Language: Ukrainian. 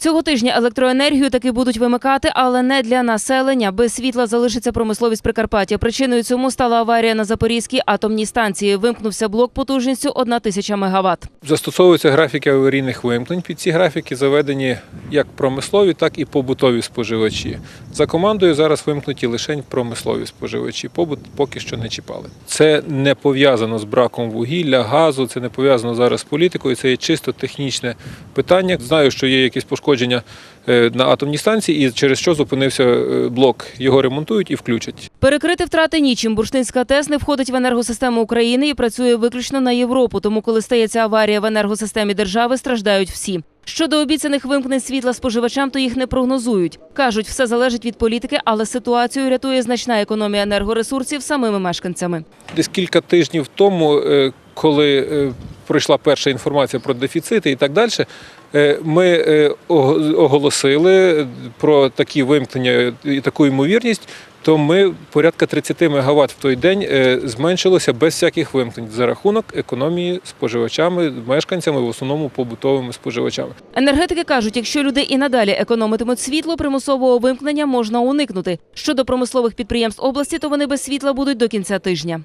Цього тижня електроенергію таки будуть вимикати, але не для населення. Без світла залишиться промисловість Прикарпаття. Причиною цьому стала аварія на Запорізькій атомній станції. Вимкнувся блок потужністю 1 тисяча мегаватт. Застосовуються графіки аварійних вимкнень. Під ці графіки заведені як промислові, так і побутові споживачі. За командою зараз вимкнуті лише промислові споживачі. Побут поки що не чіпали. Це не пов'язано з браком вугілля, газу, це не пов'язано зараз з політикою. Це є чисто технічне питання. Знаю, що є якісь пошкодження е, на атомній станції, і через що зупинився е, блок. Його ремонтують і включать. Перекрити втрати нічим. Бурштинська ТЕС не входить в енергосистему України і працює виключно на Європу. Тому, коли стається аварія в енергосистемі держави, страждають всі. Щодо обіцяних вимкнень світла споживачам, то їх не прогнозують. Кажуть, все залежить від політики, але ситуацію рятує значна економія енергоресурсів самими мешканцями. Десь кілька тижнів тому, е, коли пройшла перша інформація про дефіцити і так далі, е, ми е, оголосили про такі вимкнення і таку ймовірність. То ми порядка 30 МВт в той день е, зменшилося без всяких вимкнень за рахунок економії споживачами, мешканцями, в основному побутовими споживачами. Енергетики кажуть, якщо люди і надалі економитимуть світло, примусового вимкнення можна уникнути. Щодо промислових підприємств області, то вони без світла будуть до кінця тижня.